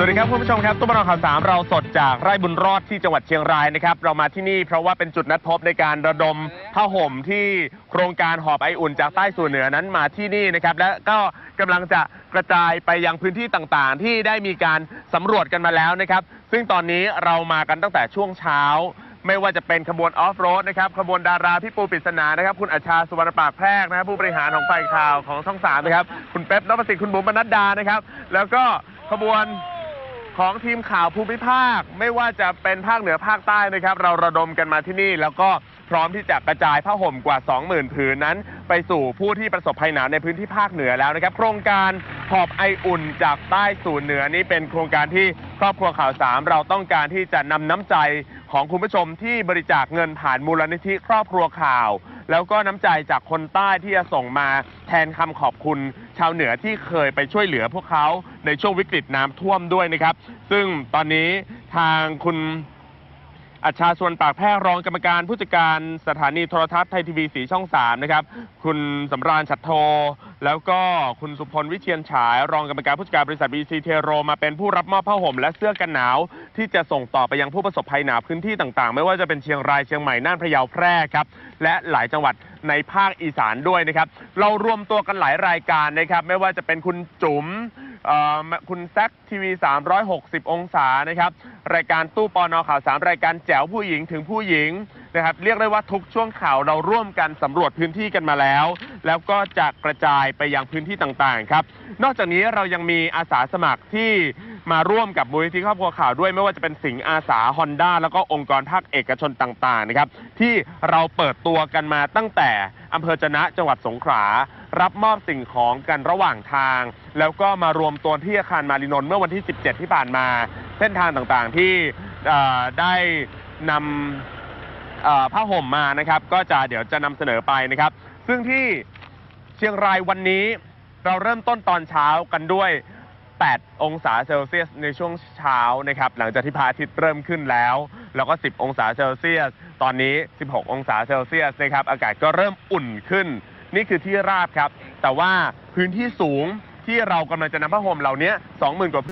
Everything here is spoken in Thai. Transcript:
สวัสดีครับคุณผู้ชมครับตุ้มรองข่าวสามเราสดจากไร่บุญรอดที่จังหวัดเชียงรายนะครับ เรามาที่นี่เพราะว่าเป็นจุดนัดพบในการระดมผ้าห่มที่โครงการหอบไออุ่นจากใต้สู่เหนือนั้นมาที่นี่นะครับ และก็กำลังจะกระจายไปยังพื้นที่ต่างๆ ที่ได้มีการสำรวจกันมาแล้วนะครับ ซึ่งตอนนี้เรามากันตั้งแต่ช่วงเช้า ไม่ว่าจะเป็นขบวนออฟโรดนะครับขบวนดาราพี่ปูปริศนานะครับ คุณอาชาสุวรรณปากแพรกนะครับผู้บริหารของฝ่ายข่าวของช่องสามนะครับ คุณเป๊ปนพสิทธิ์คุณบุ๋มปนัดดานะครับ แล้วก็ขบวน ของทีมข่าวภูมิภาค ไม่ว่าจะเป็นภาคเหนือภาคใต้นะครับ เราระดมกันมาที่นี่ แล้วก็พร้อมที่จะกระจายผ้าห่มกว่า 20,000 ผืนนั้น ไปสู่ผู้ที่ประสบภัยหนาวในพื้นที่ภาคเหนือแล้วนะครับ โครงการหอบไออุ่นจากใต้สู่เหนือนี่เป็นโครงการที่ครอบครัวข่าวสามเราต้องการที่จะนำน้ำใจของคุณผู้ชมที่บริจาคเงินผ่านมูลนิธิครอบครัวข่าว แล้วก็น้ำใจจากคนใต้ที่จะส่งมาแทนคำขอบคุณ ชาวเหนือที่เคยไปช่วยเหลือพวกเขาในช่วงวิกฤตน้ำท่วมด้วยนะครับ ซึ่งตอนนี้ทางคุณ อัชชาส่วนปากแพร่รองกรรมการผู้จัดการสถานีโทรทัศน์ไทยทีวีสีช่อง 3 นะครับ คุณสำราญฉัตรโท แล้วก็คุณสุพลวิเชียนฉาย รองกรรมการผู้จัดการบริษัทบีซีเทโรมาเป็นผู้รับมอบผ้าห่มและเสื้อกันหนาว ที่จะส่งต่อไปยังผู้ประสบภัยหนาวพื้นที่ต่างๆ ไม่ว่าจะเป็นเชียงรายเชียงใหม่น่านพะเยาแพร่ครับและหลายจังหวัดในภาคอีสานด้วยนะครับ เรารวมตัวกันหลายรายการนะครับ ไม่ว่าจะเป็นคุณจุ๋ม คุณแซคทีวี 360 องศานะครับ รายการตู้ปอนอข่าว3รายการแจ๋วผู้หญิงถึงผู้หญิงนะครับ เรียกได้ว่าทุกช่วงข่าวเราร่วมกันสำรวจพื้นที่กันมาแล้ว แล้วก็จะกระจายไปยังพื้นที่ต่างๆครับ นอกจากนี้เรายังมีอาสาสมัครที่มาร่วมกับมูลนิธิครอบครัวข่าวด้วยไม่ว่าจะเป็นสิงห์อาสาฮอนด้าแล้วก็องค์กรภาคเอกชนต่างๆนะครับที่เราเปิดตัวกันมาตั้งแต่อำเภอจนะจังหวัดสงขลารับมอบสิ่งของกันระหว่างทาง แล้วก็มารวมตัวที่อาคารมารินนเมื่อวันที่ 17 ที่ผ่านมา เส้นทางต่างๆที่ได้นำ ผ้าห่มมานะครับ ก็จะเดี๋ยวจะนำเสนอไปนะครับ ซึ่งที่เชียงรายวันนี้เราเริ่มต้นตอนเช้ากันด้วย 8 องศาเซลเซียสในช่วงเช้านะครับ หลังจากที่พระอาทิตย์เริ่มขึ้นแล้ว แล้วก็ 10 องศาเซลเซียส ตอนนี้ 16 องศาเซลเซียสนะครับ อากาศก็เริ่มอุ่นขึ้น นี่คือที่ราบครับ แต่ว่าพื้นที่สูงที่เรากำลังจะนำผ้าห่มเหล่านี้20,000 กว่า